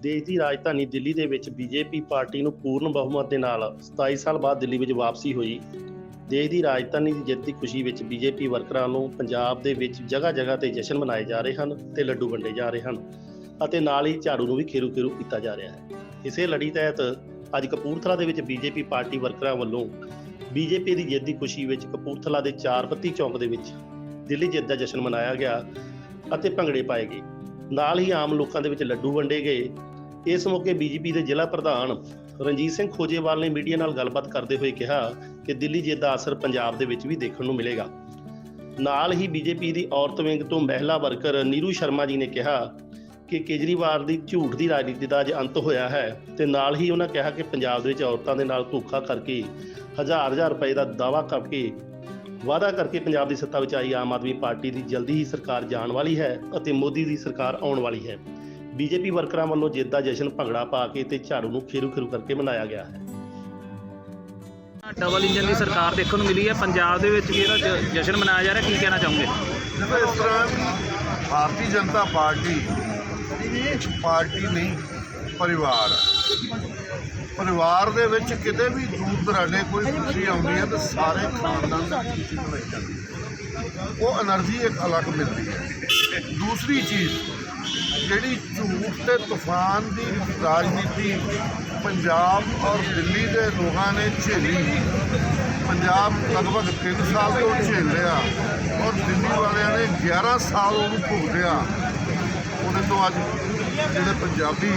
ਦੇਸ਼ ਦੀ ਰਾਜਧਾਨੀ ਦਿੱਲੀ ਦੇ ਵਿੱਚ ਬੀਜੇਪੀ ਪਾਰਟੀ ਨੂੰ ਪੂਰਨ ਬਹੁਮਤ ਦੇ ਨਾਲ 27 ਸਾਲ ਬਾਅਦ ਦਿੱਲੀ ਵਿੱਚ ਵਾਪਸੀ ਹੋਈ। ਦੇਸ਼ ਦੀ ਰਾਜਧਾਨੀ ਦੀ ਜਿੱਤ ਦੀ ਖੁਸ਼ੀ ਵਿੱਚ ਬੀਜੇਪੀ ਵਰਕਰਾਂ ਨੂੰ ਪੰਜਾਬ ਦੇ ਵਿੱਚ ਜਗ੍ਹਾ ਜਗ੍ਹਾ ਤੇ ਜਸ਼ਨ ਮਨਾਏ ਜਾ ਰਹੇ ਹਨ ਤੇ ਲੱਡੂ ਵੰਡੇ ਜਾ ਰਹੇ ਹਨ ਅਤੇ ਨਾਲ ਹੀ ਝਾੜੂ ਨੂੰ ਵੀ ਖੇਰੂ ਖੇਰੂ ਕੀਤਾ ਜਾ ਰਿਹਾ ਹੈ। ਇਸੇ ਲੜੀ ਤਹਿਤ ਅੱਜ ਕਪੂਰਥਲਾ ਦੇ ਵਿੱਚ ਬੀਜੇਪੀ ਪਾਰਟੀ ਵਰਕਰਾਂ ਵੱਲੋਂ ਬੀਜੇਪੀ ਦੀ ਜਿੱਤ ਦੀ ਖੁਸ਼ੀ ਵਿੱਚ ਕਪੂਰਥਲਾ ਦੇ ਚਾਰਬੱਤੀ ਚੌਂਕ ਦੇ ਵਿੱਚ ਦਿੱਲੀ ਜਿੱਤ ਦਾ ਜਸ਼ਨ ਮਨਾਇਆ ਗਿਆ ਅਤੇ ਭੰਗੜੇ ਪਾਏ ਗਏ। ਨਾਲ ਹੀ ਆਮ ਲੋਕਾਂ ਦੇ ਵਿੱਚ ਲੱਡੂ ਵੰਡੇ ਗਏ। ਇਸ ਮੌਕੇ ਬੀਜੇਪੀ ਦੇ ਜ਼ਿਲ੍ਹਾ ਪ੍ਰਧਾਨ ਰਣਜੀਤ ਸਿੰਘ ਖੋਜੇਵਾਲ ਨੇ ਮੀਡੀਆ ਨਾਲ ਗੱਲਬਾਤ ਕਰਦੇ ਹੋਏ ਕਿਹਾ ਕਿ ਦਿੱਲੀ ਜਿੱਤ ਦਾ ਅਸਰ ਪੰਜਾਬ ਦੇ ਵਿੱਚ ਵੀ ਦੇਖਣ ਨੂੰ ਮਿਲੇਗਾ। ਨਾਲ ਹੀ ਬੀਜੇਪੀ ਦੀ ਔਰਤ ਵਿੰਗ ਤੋਂ ਮਹਿਲਾ ਵਰਕਰ ਨੀਰੂ ਸ਼ਰਮਾ ਜੀ ਨੇ ਕਿਹਾ ਕਿ ਕੇਜਰੀਵਾਲ ਦੀ ਝੂਠ ਦੀ ਰਾਜਨੀਤੀ ਦਾ ਅੱਜ ਅੰਤ ਹੋਇਆ ਹੈ ਤੇ ਨਾਲ ਹੀ ਉਹਨਾਂ ਕਿਹਾ ਕਿ ਪੰਜਾਬ ਦੇ ਵਿੱਚ ਔਰਤਾਂ ਦੇ ਨਾਲ ਧੋਖਾ ਕਰਕੇ ਹਜ਼ਾਰ ਹਜ਼ਾਰ ਰੁਪਏ ਦਾ ਦਾਵਾ ਕਰਕੇ ਵਾਅਦਾ ਕਰਕੇ ਪੰਜਾਬ ਦੀ ਸੱਤਾ ਵਿੱਚ ਆਈ ਆਮ ਆਦਮੀ ਪਾਰਟੀ ਦੀ ਜਲਦੀ ਹੀ ਸਰਕਾਰ ਜਾਣ ਵਾਲੀ ਹੈ ਅਤੇ ਮੋਦੀ ਦੀ ਸਰਕਾਰ ਆਉਣ ਵਾਲੀ ਹੈ। ਬੀਜੇਪੀ ਵਰਕਰਾਂ ਵੱਲੋਂ ਜਿੱਤ ਦਾ ਜਸ਼ਨ ਭੰਗੜਾ ਪਾ ਕੇ ਤੇ ਝਾੜੂ ਨੂੰ ਖੇਰੂ ਖੇਰੂ ਕਰਕੇ ਮਨਾਇਆ ਗਿਆ ਹੈ। ਡਬਲ ਇੰਜਨ ਦੀ ਸਰਕਾਰ ਦੇਖਣ ਨੂੰ ਮਿਲੀ ਹੈ। ਪੰਜਾਬ ਦੇ ਵਿੱਚ ਵੀ ਇਹਦਾ ਜ- ਜਸ਼ਨ ਮਨਾਇਆ ਜਾ ਰਿਹਾ। ਕੀ ਕਹਿਣਾ ਚਾਹੋਗੇ? ਦੇਖੋ ਇਸ ਤਰ੍ਹਾਂ ਭਾਰਤੀ ਜਨਤਾ ਪਾਰਟੀ ਇੱਕ ਪਾਰਟੀ ਨਹੀਂ ਪਰਿਵਾਰ। ਪਰਿਵਾਰ ਦੇ ਵਿੱਚ ਕਿਤੇ ਵੀ ਦੂਰ ਦਰਾਡੇ ਕੋਈ ਖੁਸ਼ੀ ਆਉਂਦੀ ਹੈ ਤਾਂ ਸਾਰੇ ਖਾਨਦਾਨ ਦਾ ਖੁਸ਼ੀ ਮਨਾਈ ਜਾਂਦੀ ਹੈ ਉਹ એનર્ਜੀ ਇੱਕ ਅਲੱਗ ਮਿਲਦੀ ਹੈ। ਦੂਸਰੀ ਚੀਜ਼, ਜਿਹੜੀ ਝੂਠ ਤੇ ਤੂਫਾਨ ਦੀ ਰਾਜਨੀਤੀ ਪੰਜਾਬ ਔਰ ਦਿੱਲੀ ਦੇ ਲੋਕਾਂ ਨੇ ਝੇਲੀ, ਪੰਜਾਬ ਲਗਭਗ 3 ਸਾਲ ਤੋਂ ਝੇਲ ਰਿਹਾ ਔਰ ਦਿੱਲੀ ਵਾਲਿਆਂ ਨੇ 11 ਸਾਲ ਉਹਨੂੰ ਭੁਗਤਿਆ। ਉਹਦੇ ਤੋਂ ਅੱਜ ਜਿਹੜੇ ਪੰਜਾਬੀ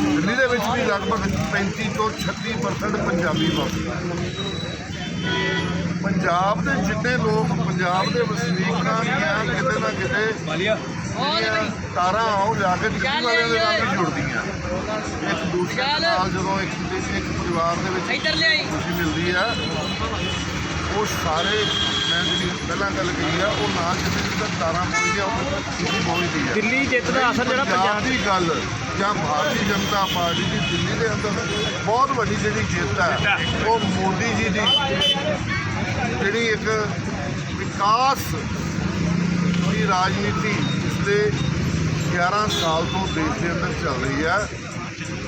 ਦਿੱਲੀ ਦੇ ਵਿੱਚ ਵੀ ਲਗਭਗ 35 ਤੋਂ 36% ਪੰਜਾਬੀ ਵਸਦੇ ਪੰਜਾਬ ਦੇ ਜਿੰਨੇ ਲੋਕ ਪੰਜਾਬ ਦੇ ਵਸਨੀਕਾਂ ਦੀਆਂ ਕਿਤੇ ਨਾ ਕਿਤੇ ਤਾਰਾਂ ਆਉ ਜਾ ਕੇ ਦਿੱਲੀ ਵਾਲਿਆਂ ਦੇ ਨਾਲ ਵੀ ਜੁੜਦੀਆਂ। ਇੱਕ ਦੂਸਰੇ ਨਾਲ ਜਦੋਂ ਇੱਕ ਇੱਕ ਪਰਿਵਾਰ ਦੇ ਵਿੱਚ ਇੱਧਰ ਲਿਆਈ। ਖੁਸ਼ੀ ਮਿਲਦੀ ਆ ਉਹ ਸਾਰੇ ਮੈਂ ਜਿਹੜੀ ਪਹਿਲਾਂ ਗੱਲ ਕਹੀ ਆ ਉਹ ਨਾ ਜਿੱਥੇ ਜਿੱਥੇ ਤਾਰਾਂ ਪਹੁੰਚਦੀਆਂ ਤੱਕ ਖੁਸ਼ੀ ਪਹੁੰਚਦੀ ਆ। ਦਿੱਲੀ ਜਿੱਤ ਦਾ ਅਸਰ ਜਿਹੜਾ ਪੰਜਾਬ ਦੀ ਗੱਲ ਜਾਂ ਭਾਰਤੀ ਜਨਤਾ ਪਾਰਟੀ ਦੀ ਦਿੱਲੀ ਦੇ ਅੰਦਰ ਬਹੁਤ ਵੱਡੀ ਜਿਹੜੀ ਜਿੱਤ ਹੈ ਉਹ ਮੋਦੀ ਜੀ ਦੀ ਜਿਹੜੀ ਇੱਕ ਵਿਕਾਸ ਦੀ ਰਾਜਨੀਤੀ ਪਿਛਲੇ 11 ਸਾਲ ਤੋਂ ਦੇਸ਼ ਦੇ ਅੰਦਰ ਚੱਲ ਰਹੀ ਹੈ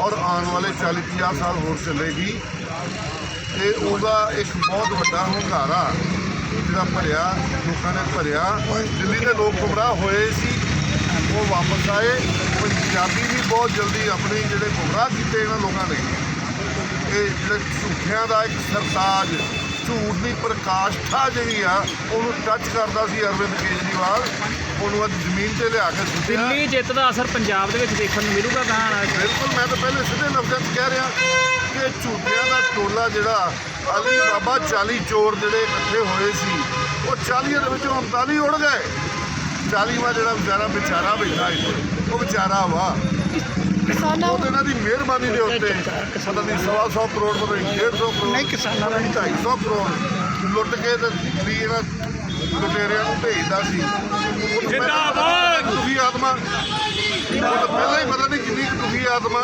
ਔਰ ਆਉਣ ਵਾਲੇ 40 50 ਸਾਲ ਹੋਰ ਚੱਲੇਗੀ ਤੇ ਉਹਦਾ ਇੱਕ ਬਹੁਤ ਵੱਡਾ ਹੁੰਗਾਰਾ ਜਿਹੜਾ ਭਰਿਆ ਲੋਕਾਂ ਨੇ ਭਰਿਆ। ਦਿੱਲੀ ਦੇ ਲੋਕ ਗੁੰਮਰਾਹ ਹੋਏ ਸੀ। ਉਹ ਵਾਪਸ ਆਏ। ਪੰਜਾਬੀ ਵੀ ਬਹੁਤ ਜਲਦੀ ਆਪਣੇ ਜਿਹੜੇ ਗੁੰਮਰਾਹ ਕੀਤੇ ਇਹਨਾਂ ਲੋਕਾਂ ਨੇ। ਇਹ ਜਿਹੜੇ ਝੂਠਿਆਂ ਦਾ ਇੱਕ ਸਰਤਾਜ ਝੂਠ ਦੀ ਪ੍ਰਕਾਸ਼ਠਾ ਜਿਹੜੀ ਆ ਉਹਨੂੰ ਟੱਚ ਕਰਦਾ ਸੀ ਅਰਵਿੰਦ ਕੇਜਰੀਵਾਲ। ਉਹਨੂੰ ਅੱਜ ਜ਼ਮੀਨ ਤੇ ਲਿਆ ਕੇ ਸੁੱਟਿਆ। ਦਿੱਲੀ ਜਿੱਤ ਦਾ ਅਸਰ ਪੰਜਾਬ ਦੇ ਵਿੱਚ ਦੇਖਣ ਨੂੰ ਮਿਲੂਗਾ ਕਹਾਂ ਬਿਲਕੁਲ ਮੈਂ ਤਾਂ ਪਹਿਲੇ ਸਿੱਧੇ ਲਫ਼ਜ਼ਾਂ 'ਚ ਕਹਿ ਰਿਹਾ ਕਿ ਝੂਠਿਆਂ ਦਾ ਟੋਲਾ ਜਿਹੜਾ ਅਲੀ ਬਾਬਾ 40 ਚੋਰ ਜਿਹੜੇ ਇਕੱਠੇ ਹੋਏ ਸੀ ਉਹ 40 ਦੇ ਵਿੱਚੋਂ 39 ਉੜ ਗਏ। 40ਵਾਂ ਜਿਹੜਾ ਵਿਚਾਰਾ ਵਿਚਾਰਾ ਬੈਠਾ ਇੱਥੇ ਉਹ ਵਿਚਾਰਾ ਵਾ। ਕਿਸਾਨਾਂ ਉਹ ਇਹਨਾਂ ਦੀ ਮਿਹਰਬਾਨੀ ਦੇ ਉੱਤੇ ਪਤਾ ਨਹੀਂ ਸਵਾ ਸੌ ਕਰੋੜ ਪਤਾ ਨਹੀਂ 150 ਕਰੋੜ ਨਹੀਂ ਕਿਸਾਨਾਂ ਦਾ 250 ਕਰੋੜ ਲੁੱਟ ਕੇ ਤੇ ਵੀ ਇਹਨਾਂ ਲੁਟੇਰਿਆਂ ਨੂੰ ਭੇਜਦਾ ਸੀ। ਜਿੰਦਾਬਾਦ! ਤੁਸੀਂ ਆਤਮਾ। ਉਹ ਤਾਂ ਪਹਿਲਾਂ ਹੀ ਪਤਾ ਨਹੀਂ ਕਿੰਨੀ ਦੁਖੀ ਆਤਮਾ।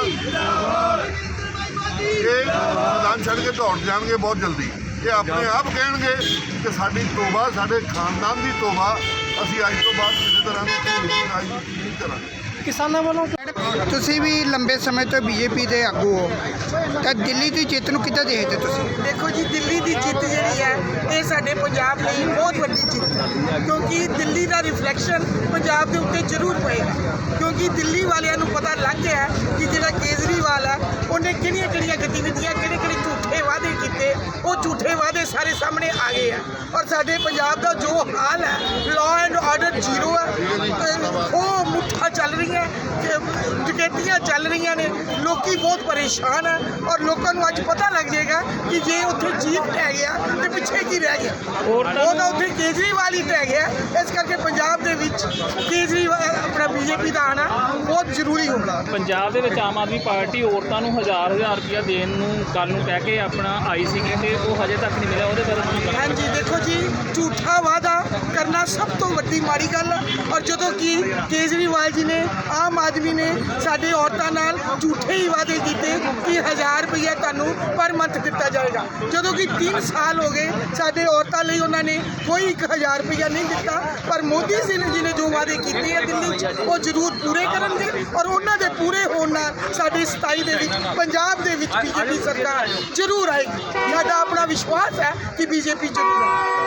ਇਹ ਮੈਦਾਨ ਛੱਡ ਕੇ ਦੌੜ ਜਾਣਗੇ ਬਹੁਤ ਜਲਦੀ। ਇਹ ਆਪਣੇ ਆਪ ਕਹਿਣਗੇ ਕਿ ਸਾਡੀ ਤੋਬਾ ਸਾਡੇ ਖਾਨਦਾਨ ਦੀ ਤੋਬਾ ਅਸੀਂ ਅੱਜ ਤੋਂ ਬਾਅਦ ਕਿਸੇ ਤਰ੍ਹਾਂ ਦੀ ਕੋਈ ਰਾਜਨੀਤੀ ਨਹੀਂ ਕਰਾਂਗੇ। ਕਿਸਾਨਾਂ ਵੱਲੋਂ ਤੁਸੀਂ ਵੀ ਲੰਬੇ ਸਮੇਂ ਤੋਂ ਬੀਜੇਪੀ ਦੇ ਆਗੂ ਹੋ। ਤਾਂ ਦਿੱਲੀ ਦੀ ਜਿੱਤ ਨੂੰ ਕਿੱਦਾਂ ਦੇਖਦੇ ਤੁਸੀਂ? ਦੇਖੋ ਜੀ ਦਿੱਲੀ ਦੀ ਜਿੱਤ ਜਿਹੜੀ ਹੈ ਇਹ ਸਾਡੇ ਪੰਜਾਬ ਲਈ ਬਹੁਤ ਵੱਡੀ ਜਿੱਤ ਹੈ। ਕਿਉਂਕਿ ਦਿੱਲੀ ਦਾ ਰਿਫਲੈਕਸ਼ਨ ਪੰਜਾਬ ਦੇ ਉੱਤੇ ਜ਼ਰੂਰ ਪਏਗਾ ਕਿਉਂਕਿ ਦਿੱਲੀ ਵਾਲਿਆਂ ਨੂੰ ਪਤਾ ਲੱਗ ਗਿਆ ਕਿ ਹੈ ਕਿਹੜੀਆਂ ਕਿਹੜੀਆਂ ਗਤੀਵਿਧੀਆਂ, ਕਿਹੜੇ ਕਿਹੜੇ ਝੂਠੇ ਵਾਅਦੇ ਕੀਤੇ, ਉਹ ਝੂਠੇ ਵਾਅਦੇ ਸਾਰੇ ਸਾਹਮਣੇ ਆ ਗਏ ਆ। ਔਰ ਸਾਡੇ ਪੰਜਾਬ ਦਾ ਜੋ ਹਾਲ ਹੈ ਲਾਅ ਐਂਡ ਆਰਡਰ ਜ਼ੀਰੋ ਰਹੀਆਂ ਕਿ ਡਕੈਤੀਆਂ ਚੱਲ ਰਹੀਆਂ ਨੇ। ਲੋਕੀ ਬਹੁਤ ਪਰੇਸ਼ਾਨ ਹੈ ਔਰ ਲੋਕਾਂ ਨੂੰ ਅੱਜ ਪਤਾ ਲੱਗ ਜਾਏਗਾ ਕਿ ਜੇ ਉੱਥੇ ਚੀਫ ਟਹਿ ਗਿਆ ਤੇ ਪਿੱਛੇ ਕੀ ਰਹਿ ਗਿਆ। ਉਹ ਤਾਂ ਉੱਥੇ ਕੇਜਰੀਵਾਲ ਹੀ ਟਹਿ ਗਿਆ। ਇਸ ਕਰਕੇ ਪੰਜਾਬ ਦੇ ਵਿੱਚ ਕੇਜਰੀਵਾਲ ਆਪਣਾ ਬੀਜੇਪੀ ਦਾ ਆਣਾ ਬਹੁਤ ਜ਼ਰੂਰੀ ਹੋਗਾ ਪੰਜਾਬ ਦੇ ਵਿੱਚ ਆਮ ਆਦਮੀ ਪਾਰਟੀ ਔਰਤਾਂ ਨੂੰ ਹਜ਼ਾਰ ਹਜ਼ਾਰ ਰੁਪਇਆ ਦੇਣ ਨੂੰ ਕੱਲ ਨੂੰ ਕਹਿ ਕੇ ਆਪਣਾ ਆਈ ਸੀਗੀ ਤੇ ਉਹ ਹਜੇ ਤੱਕ ਨਹੀਂ ਮਿਲਿਆ। ਉਹਦੇ ਬਾਰੇ? ਹਾਂਜੀ ਦੇਖੋ ਜੀ ਝੂਠਾ ਵਾਅਦਾ ਕਰਨਾ ਸਭ ਤੋਂ ਵੱਡੀ ਮਾੜੀ ਗੱਲ ਆ ਔਰ ਜਦੋਂ ਕਿ ਕੇਜਰੀਵਾਲ ਜੀ ਨੇ, ਆਮ ਆਦਮੀ ਨੇ ਸਾਡੇ ਔਰਤਾਂ ਨਾਲ ਝੂਠੇ ਹੀ ਵਾਅਦੇ ਕੀਤੇ ਕਿ 1000 ਰੁਪਏ ਤੁਹਾਨੂੰ ਪਰ ਮੰਥ ਦਿੱਤਾ ਜਾਏਗਾ। ਜਦੋਂ ਕਿ 3 ਸਾਲ ਹੋ ਗਏ ਸਾਡੇ ਔਰਤਾਂ ਲਈ ਉਹਨਾਂ ਨੇ ਕੋਈ 1000 ਰੁਪਏ ਨਹੀਂ ਦਿੱਤਾ, ਪਰ ਮੋਦੀ ਜੀ ਨੇ ਜਿਹਨੇ ਜੋ ਵਾਅਦੇ ਕੀਤੇ ਆ ਦਿੱਲੀ 'ਚ, ਉਹ ਜ਼ਰੂਰ ਪੂਰੇ ਕਰਨਗੇ ਔਰ ਉਹਨਾਂ ਦੇ ਪੂਰੇ ਹੋਣ ਨਾਲ ਸਾਡੇ 27 ਦੇ ਵਿੱਚ, ਪੰਜਾਬ ਦੇ ਵਿੱਚ ਬੀਜੇਪੀ ਸਰਕਾਰ ਜ਼ਰੂਰ ਆਏਗੀ। ਸਾਡਾ ਆਪਣਾ ਵਿਸ਼ਵਾਸ ਹੈ ਕਿ ਬੀਜੇਪੀ ਜ਼ਰੂਰ ਆਏਗੀ